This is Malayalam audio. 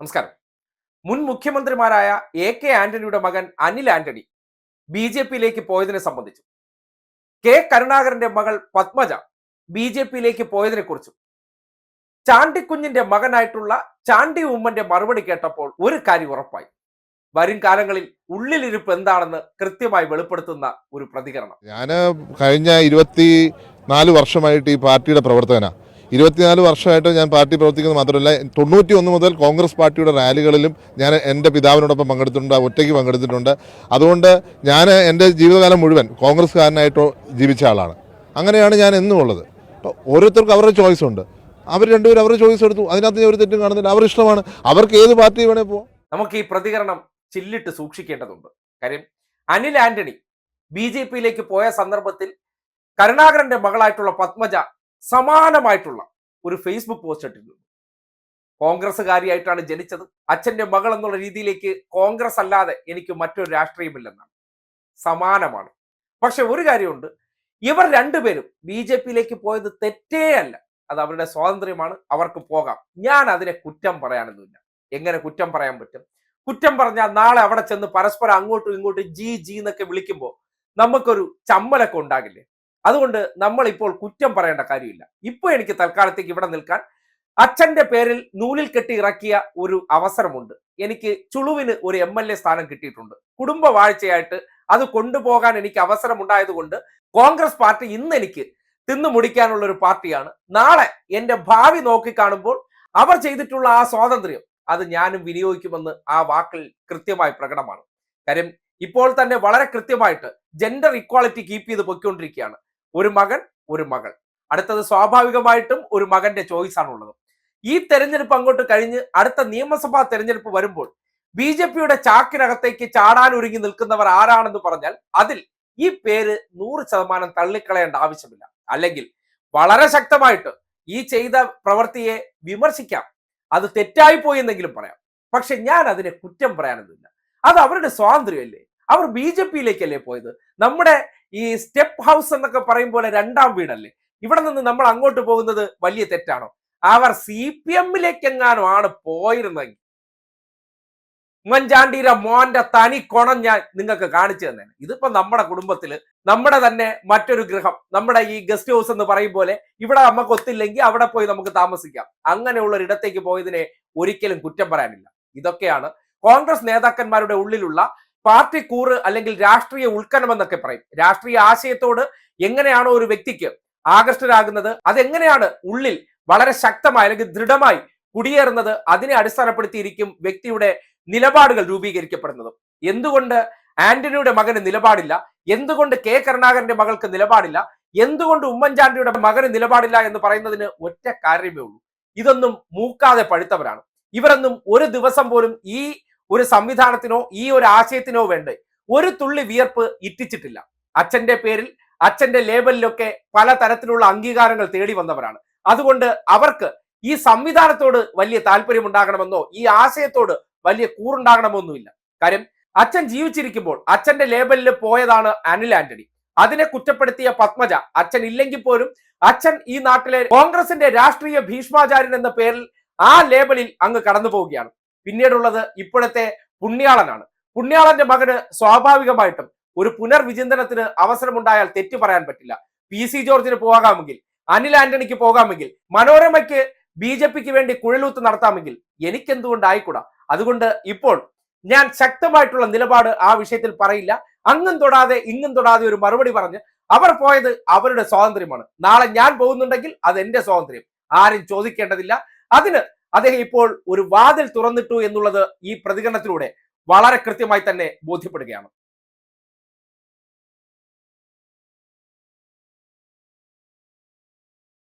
നമസ്കാരം. മുൻ മുഖ്യമന്ത്രിമാരായ എ കെ ആന്റണിയുടെ മകൻ അനിൽ ആന്റണി ബി ജെ പിയിലേക്ക് പോയതിനെ സംബന്ധിച്ചു കെ കരുണാകരന്റെ മകൾ പത്മജ ബി ജെ പിയിലേക്ക് പോയതിനെ കുറിച്ചും ചാണ്ടിക്കുഞ്ഞിന്റെ മകനായിട്ടുള്ള ചാണ്ടി ഉമ്മന്റെ മറുപടി കേട്ടപ്പോൾ ഒരു കാര്യം ഉറപ്പായി. വരും കാലങ്ങളിൽ ഉള്ളിലിരിപ്പ് എന്താണെന്ന് കൃത്യമായി വെളിപ്പെടുത്തുന്ന ഒരു പ്രതികരണം. ഞാൻ കഴിഞ്ഞ ഇരുപത്തി നാല് വർഷമായിട്ട് ഈ പാർട്ടിയുടെ പ്രവർത്തകനാണ് ഇരുപത്തിനാല് വർഷമായിട്ട് ഞാൻ പാർട്ടി പ്രവർത്തിക്കുന്നത് മാത്രമല്ല തൊണ്ണൂറ്റി ഒന്ന് മുതൽ കോൺഗ്രസ് പാർട്ടിയുടെ റാലികളിലും ഞാൻ എന്റെ പിതാവിനോടൊപ്പം പങ്കെടുത്തിട്ടുണ്ട് ഒറ്റയ്ക്ക് പങ്കെടുത്തിട്ടുണ്ട്. അതുകൊണ്ട് ഞാൻ എന്റെ ജീവിതകാലം മുഴുവൻ കോൺഗ്രസ്സുകാരനായിട്ട് ജീവിച്ച ആളാണ്. അങ്ങനെയാണ് ഞാൻ എന്നും ഉള്ളത്. ഓരോരുത്തർക്കും അവരുടെ ചോയ്സ് ഉണ്ട്. അവർ രണ്ടുപേരും അവരുടെ ചോയ്സ് എടുത്തു. അതിനകത്ത് ഒരു തെറ്റും കാണുന്നില്ല. അവർ ഇഷ്ടമാണ്. അവർക്ക് ഏത് പാർട്ടി വേണേൽ പോവാം. നമുക്ക് ഈ പ്രതികരണം ചില്ലിട്ട് സൂക്ഷിക്കേണ്ടതുണ്ട്. കാര്യം അനിൽ ആന്റണി ബി ജെ പിയിലേക്ക് പോയ സന്ദർഭത്തിൽ കരുണാകരന്റെ മകളായിട്ടുള്ള പത്മജ സമാനമായിട്ടുള്ള ഒരു ഫേസ്ബുക്ക് പോസ്റ്റ് ഇട്ടിരുന്നു കോൺഗ്രസ്സുകാരിയായിട്ടാണ് ജനിച്ചത്. അച്ഛന്റെ മകൾ എന്നുള്ള രീതിയിലേക്ക് കോൺഗ്രസ് അല്ലാതെ എനിക്ക് മറ്റൊരു രാഷ്ട്രീയമില്ലെന്നാണ്. സമാനമാണ്. പക്ഷെ ഒരു കാര്യമുണ്ട്. ഇവർ രണ്ടുപേരും ബി ജെ പിയിലേക്ക് പോയത് തെറ്റേ അല്ല. അത് അവരുടെ സ്വാതന്ത്ര്യമാണ്. അവർക്ക് പോകാം. ഞാൻ അതിനെ കുറ്റം പറയാനൊന്നുമില്ല. എങ്ങനെ കുറ്റം പറയാൻ പറ്റും? കുറ്റം പറഞ്ഞാൽ നാളെ അവിടെ ചെന്ന് പരസ്പരം അങ്ങോട്ടും ഇങ്ങോട്ടും ജി ജി എന്നൊക്കെ വിളിക്കുമ്പോൾ നമുക്കൊരു ചമ്മലൊക്കെ ഉണ്ടാകില്ലേ? അതുകൊണ്ട് നമ്മൾ ഇപ്പോൾ കുറ്റം പറയേണ്ട കാര്യമില്ല. ഇപ്പൊ എനിക്ക് തൽക്കാലത്തേക്ക് ഇവിടെ നിൽക്കാൻ അച്ഛന്റെ പേരിൽ നൂലിൽ കെട്ടി ഇറക്കിയ ഒരു അവസരമുണ്ട്. എനിക്ക് ചുളുവിന് ഒരു എം എൽ എ സ്ഥാനം കിട്ടിയിട്ടുണ്ട്. കുടുംബ വാഴ്ചയായിട്ട് അത് കൊണ്ടുപോകാൻ എനിക്ക് അവസരമുണ്ടായതുകൊണ്ട് കോൺഗ്രസ് പാർട്ടി ഇന്ന് എനിക്ക് തിന്നു മുടിക്കാനുള്ള ഒരു പാർട്ടിയാണ്. നാളെ എന്റെ ഭാവി നോക്കി കാണുമ്പോൾ അവർ ചെയ്തിട്ടുള്ള ആ സ്വാതന്ത്ര്യം അത് ഞാനും വിനിയോഗിക്കുമെന്ന് ആ വാക്കിൽ കൃത്യമായി പ്രകടമാണ്. കാര്യം ഇപ്പോൾ തന്നെ വളരെ കൃത്യമായിട്ട് ജെൻഡർ ഇക്വാളിറ്റി കീപ്പ് ചെയ്ത് പൊയ്ക്കൊണ്ടിരിക്കുകയാണ്. ഒരു മകൻ ഒരു മകൾ. അടുത്തത് സ്വാഭാവികമായിട്ടും ഒരു മകന്റെ ചോയ്സ് ആണുള്ളത് ഈ തെരഞ്ഞെടുപ്പ് അങ്ങോട്ട് കഴിഞ്ഞ് അടുത്ത നിയമസഭാ തെരഞ്ഞെടുപ്പ് വരുമ്പോൾ ബി ജെ പിയുടെ ചാക്കിനകത്തേക്ക് ചാടാൻ ഒരുങ്ങി നിൽക്കുന്നവർ ആരാണെന്ന് പറഞ്ഞാൽ അതിൽ ഈ പേര് നൂറ് ശതമാനം തള്ളിക്കളയേണ്ട ആവശ്യമില്ല. അല്ലെങ്കിൽ വളരെ ശക്തമായിട്ട് ഈ ചെയ്ത പ്രവൃത്തിയെ വിമർശിക്കാം. അത് തെറ്റായി പോയി എന്നെങ്കിലും പറയാം. പക്ഷെ ഞാൻ അതിനെ കുറ്റം പറയാനൊന്നുമില്ല. അത് അവരുടെ സ്വാതന്ത്ര്യമല്ലേ? അവർ ബി ജെ പിയിലേക്കല്ലേ പോയത്? നമ്മുടെ ഈ സ്റ്റെപ്പ് ഹൗസ് എന്നൊക്കെ പറയും പോലെ രണ്ടാം വീടല്ലേ? ഇവിടെ നിന്ന് നമ്മൾ അങ്ങോട്ട് പോകുന്നത് വലിയ തെറ്റാണോ? അവർ സി പി എമ്മിലേക്ക് എങ്ങാനും ആണ് പോയിരുന്നെങ്കിൽ. ഉമ്മൻചാണ്ടിയുടെ മോന്റെ തനി കൊണം ഞാൻ നിങ്ങൾക്ക് കാണിച്ചു തന്നെയാണ് ഇതിപ്പോ നമ്മുടെ കുടുംബത്തിൽ നമ്മുടെ തന്നെ മറ്റൊരു ഗൃഹം നമ്മുടെ ഈ ഗസ്റ്റ് ഹൗസ് എന്ന് പറയും പോലെ ഇവിടെ നമുക്ക് ഒത്തില്ലെങ്കിൽ അവിടെ പോയി നമുക്ക് താമസിക്കാം. അങ്ങനെയുള്ള ഒരിടത്തേക്ക് പോയതിനെ ഒരിക്കലും കുറ്റം പറയാനില്ല. ഇതൊക്കെയാണ് കോൺഗ്രസ് നേതാക്കന്മാരുടെ ഉള്ളിലുള്ള പാർട്ടി കൂറ് അല്ലെങ്കിൽ രാഷ്ട്രീയ ഉൾക്കനം എന്നൊക്കെ പറയും. രാഷ്ട്രീയ ആശയത്തോട് എങ്ങനെയാണോ ഒരു വ്യക്തിക്ക് ആകർഷ്ടരാകുന്നത് അതെങ്ങനെയാണ് ഉള്ളിൽ വളരെ ശക്തമായി അല്ലെങ്കിൽ ദൃഢമായി കുടിയേറുന്നത് അതിനെ അടിസ്ഥാനപ്പെടുത്തിയിരിക്കും വ്യക്തിയുടെ നിലപാടുകൾ രൂപീകരിക്കപ്പെടുന്നത്. എന്തുകൊണ്ട് ആന്റണിയുടെ മകന് നിലപാടില്ല? എന്തുകൊണ്ട് കെ കരുണാകരന്റെ മകൾക്ക് നിലപാടില്ല? എന്തുകൊണ്ട് ഉമ്മൻചാണ്ടിയുടെ മകന് നിലപാടില്ല എന്ന് പറയുന്നതിന് ഒറ്റ കാര്യമേ ഉള്ളൂ. ഇതൊന്നും മൂക്കാതെ പഴുത്തവരാണ്. ഇവരൊന്നും ഒരു ദിവസം പോലും ഈ ഒരു സംവിധാനത്തിനോ ഈ ഒരു ആശയത്തിനോ വേണ്ട. ഒരു തുള്ളി വിയർപ്പ് ഇറ്റിച്ചിട്ടില്ല. അച്ഛന്റെ പേരിൽ അച്ഛന്റെ ലേബലിലൊക്കെ പല തരത്തിലുള്ള അംഗീകാരങ്ങൾ തേടി വന്നവരാണ്. അതുകൊണ്ട് അവർക്ക് ഈ സംവിധാനത്തോട് വലിയ താല്പര്യം ഉണ്ടാകണമെന്നോ ഈ ആശയത്തോട് വലിയ കൂറുണ്ടാകണമെന്നൊന്നുമില്ല. കാര്യം അച്ഛൻ ജീവിച്ചിരിക്കുമ്പോൾ അച്ഛന്റെ ലേബലിൽ പോയതാണ് അനിൽ ആന്റണി. അതിനെ കുറ്റപ്പെടുത്തിയ പത്മജ അച്ഛൻ ഇല്ലെങ്കിൽ പോലും അച്ഛൻ ഈ നാട്ടിലെ കോൺഗ്രസിന്റെ രാഷ്ട്രീയ ഭീഷ്മാചാര്യൻ എന്ന പേരിൽ ആ ലേബലിൽ അങ്ങ് കടന്നു പോവുകയാണ് പിന്നീടുള്ളത് ഇപ്പോഴത്തെ പുണ്യാളനാണ്. പുണ്യാളന്റെ മകന് സ്വാഭാവികമായിട്ടും ഒരു പുനർവിചിന്തനത്തിന് അവസരമുണ്ടായാൽ തെറ്റു പറയാൻ പറ്റില്ല. പി സി ജോർജിന് പോകാമെങ്കിൽ അനിൽ ആന്റണിക്ക് പോകാമെങ്കിൽ മനോരമയ്ക്ക് ബി ജെ പിക്ക് വേണ്ടി കുഴലൂത്ത് നടത്താമെങ്കിൽ എനിക്കെന്തുകൊണ്ട് ആയിക്കൂടാ അതുകൊണ്ട് ഇപ്പോൾ ഞാൻ ശക്തമായിട്ടുള്ള നിലപാട് ആ വിഷയത്തിൽ പറയില്ല. അങ്ങും തൊടാതെ ഇങ്ങും തൊടാതെ ഒരു മറുപടി പറഞ്ഞ് അവർ പോയത് അവരുടെ സ്വാതന്ത്ര്യമാണ്. നാളെ ഞാൻ പോകുന്നുണ്ടെങ്കിൽ അത് എന്റെ സ്വാതന്ത്ര്യം. ആരും ചോദിക്കേണ്ടതില്ല. അതിന് അദ്ദേഹം ഇപ്പോൾ ഒരു വാതിൽ തുറന്നിട്ടു എന്നുള്ളത് ഈ പ്രതികരണത്തിലൂടെ വളരെ കൃത്യമായി തന്നെ ബോധ്യപ്പെടുകയാണ്.